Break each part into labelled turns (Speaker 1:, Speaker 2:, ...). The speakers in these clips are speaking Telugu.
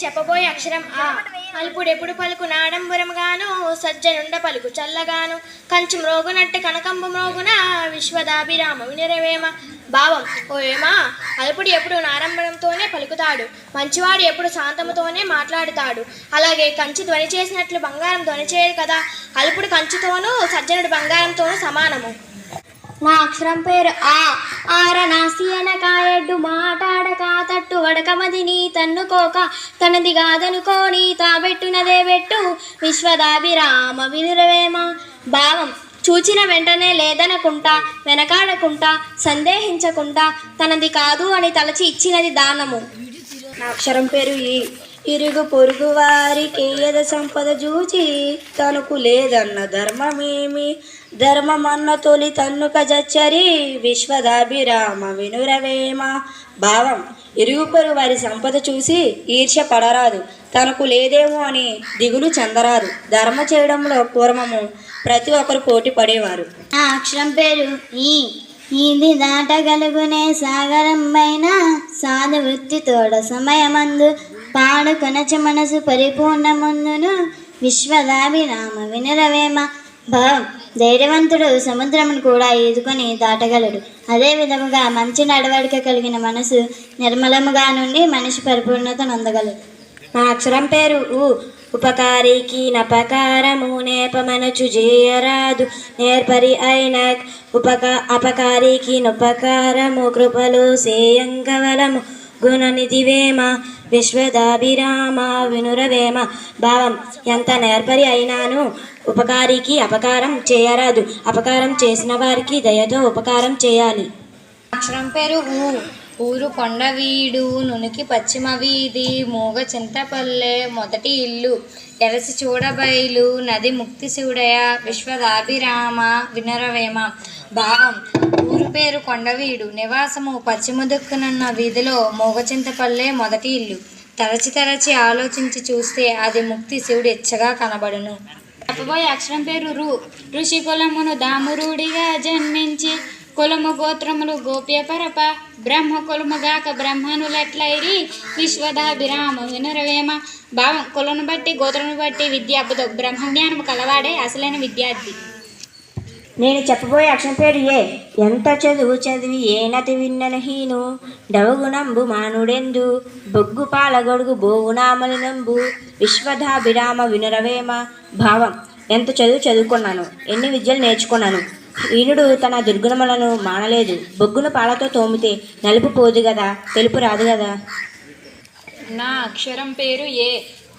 Speaker 1: చెప్పబోయే అక్షరం ఆ. పలుపుడు ఎప్పుడు పలుకు నాడంబురంగాను సజ్జనుండ పలుకు చల్లగాను. కంచు మ్రోగునట్టు కనకంబు మ్రోగున విశ్వదాభిరామ వినిరవేమ. భావం ఓ ఏమా? అల్పుడు ఎప్పుడు నాడంబరంతోనే పలుకుతాడు. మంచివాడు ఎప్పుడు శాంతముతోనే మాట్లాడుతాడు. అలాగే కంచు ధ్వని చేసినట్లు బంగారం ధ్వని చేయదు కదా. అల్పుడు కంచుతోనూ సజ్జనుడు బంగారంతోనూ సమానము. నా అక్షరం పేరు ఆ. ఆరనాసి అనకాయడ్డు మాటాడక తట్టు వడకమదిని తన్నుకోక తనది కాదనుకోని తాబెట్టునదే పెట్టు. విశ్వదాభిరామ వినురవేమ? భావం చూచిన వెంటనే లేదనకుంటా వెనకాడకుంటా సందేహించకుండా తనది కాదు అని తలచి ఇచ్చినది దానము. నా అక్షరం పేరు ఈ. ఇరుగు పొరుగు వారికి ఏద సంపద చూచి తనకు లేదన్న ధర్మమేమి? ధర్మమన్న తొలి తన్నుక జచ్చరి విశ్వదాభిరామ వినురవేమ. భావం ఇరుగు పొరుగు వారి సంపద చూసి ఈర్ష్య పడరాదు. తనకు లేదేమో అని దిగులు చెందరాదు. ధర్మ చేయడంలో పూర్వము ప్రతి ఒక్కరు పోటీ పడేవారు.
Speaker 2: నా అక్షరం పేరు ఈ. ఇది దాటగలుగునే సాగరమైన సాధు వృత్తి తోడ సమయమందు పాడు కొనచ మనసు పరిపూర్ణమందును విశ్వదాభిరామ వినరవేమ. భావం ధైర్యవంతుడు సముద్రమును కూడా ఈదుకొని దాటగలడు. అదే విధముగా మంచి నడవడిక కలిగిన మనసు నిర్మలముగా నుండి మనిషి పరిపూర్ణత నొందగలడు.
Speaker 1: నా అక్షరం పేరు ఉ. ఉపకారికి నపకారము నేపమనచు చేయరాదు నేర్పరి అయిన ఉపక అపకారికి నుపకారము కృపలు సేయంగవలము గుణనిధివేమ విశ్వదాభిరామ వినురవేమ భావం. ఎంత నేర్పరి అయినాను? ఉపకారికి అపకారం చేయరాదు. అపకారం చేసిన వారికి దయతో ఉపకారం చేయాలి.
Speaker 3: అక్షరం పేరు ఊ. ఊరు కొండవీడు నునికి పశ్చిమ వీధి మూగ చింతపల్లె మొదటి ఇల్లు ఎరసి చూడబైలు నది ముక్తి శివుడయ విశ్వదాభిరామ వినరవేమ భావం. ఊరు పేరు కొండవీడు నివాసము పశ్చిమ దిక్కునున్న వీధిలో మూగచింతపల్లె మొదటి ఇల్లు. తరచి తరచి ఆలోచించి చూస్తే అది ముక్తి శివుడు ఎచ్చగా కనబడును. చెప్పబోయే అక్షరం పేరు రు. ఋషి కులమును దామురుడిగా జన్మించి కులము గోత్రములు గోప్యపరప బ్రహ్మ కులముగాక బ్రహ్మనులెట్లైరి విశ్వదాభిరామ వినురవేమ. భావం కులను బట్టి గోత్రమును బట్టి విద్య అబ్బదు బ్రహ్మజ్ఞానము కలవాడే అసలైన విద్యార్థి.
Speaker 1: నేను చెప్పబోయే అక్షరం పేరు ఏ? ఎంత చదువు చదివి ఏనతి విన్నన హీను? డవగుణంబు మానుడెందు? బొగ్గు పాలగొడుగు బోగునామలినంబు విశ్వధాభిరామ వినరవేమ. భావం ఎంత చదువు చదువుకున్నాను? ఎన్ని విద్యలు నేర్చుకున్నాను? ఈనుడు తన దుర్గుణములను మానలేదు. బొగ్గును పాలతో తోమితే నలుపు పోదు కదా తెలుపు రాదు కదా
Speaker 3: నా అక్షరం పేరు ఏ?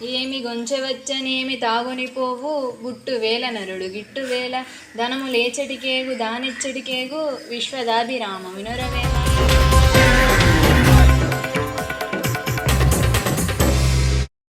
Speaker 3: ఏమి గొంచవచ్చనేమి తాగుని పోవు. గుట్టు వేల నరుడు గిట్టు వేల ధనము లేచటికేగు దానిచ్చటికేగు విశ్వదాభిరామ వినురవేమ?